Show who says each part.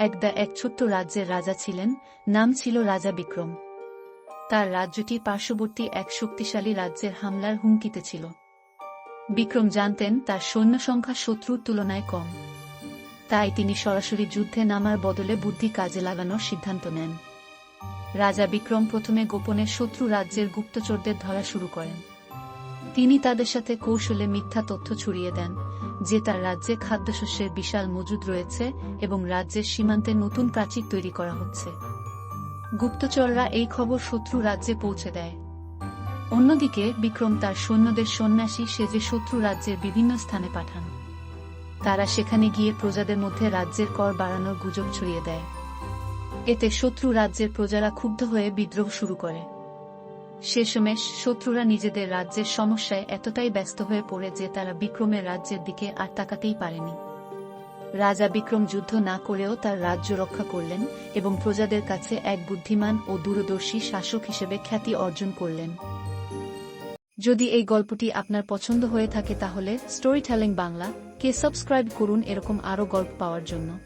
Speaker 1: একদা এক ছোট্ট রাজ্যের রাজা ছিলেন, নাম ছিল রাজা বিক্রম। তার রাজ্যটি পার্শ্ববর্তী এক শক্তিশালী রাজ্যের হামলার হুমকিতে ছিল। বিক্রম জানতেন তার সৈন্য সংখ্যা শত্রুর তুলনায় কম। তাই তিনি সরাসরি যুদ্ধে নামার বদলে বুদ্ধি কাজে লাগানোর সিদ্ধান্ত নেন। রাজা বিক্রম প্রথমে গোপনে শত্রু রাজ্যের গুপ্তচরদের ধরা শুরু করেন। তিনি তাদের সাথে কৌশলে মিথ্যা তথ্য ছড়িয়ে দেন। যে তার রাজ্যে খাদ্যশস্যের বিশাল মজুদ রয়েছে এবং রাজ্যের সীমান্তে নতুন প্রাচীর তৈরি করা হচ্ছে। গুপ্তচররা এই খবর শত্রু রাজ্যে পৌঁছে দেয়। অন্যদিকে বিক্রম তার সৈন্যদের সন্ন্যাসী সেজে শত্রু রাজ্যের বিভিন্ন স্থানে পাঠান। তারা সেখানে গিয়ে প্রজাদের মধ্যে রাজ্যের কর বাড়ানোর গুজব ছড়িয়ে দেয়। এতে শত্রু রাজ্যের প্রজারা ক্ষুব্ধ হয়ে বিদ্রোহ শুরু করে। শেষমেশ শত্রুরা নিজেদের রাজ্যের সমস্যায় এতটাই ব্যস্ত হয়ে পড়ে যে তারা বিক্রমের রাজ্যের দিকে আর তাকাতেই পারেনি। রাজা বিক্রম যুদ্ধ না করেও তার রাজ্য রক্ষা করলেন এবং প্রজাদের কাছে এক বুদ্ধিমান ও দূরদর্শী শাসক হিসেবে খ্যাতি অর্জন করলেন। যদি এই গল্পটি আপনার পছন্দ হয়ে থাকে তাহলে স্টোরি টেলিং বাংলা কে সাবস্ক্রাইব করুন এরকম আরও গল্প পাওয়ার জন্য।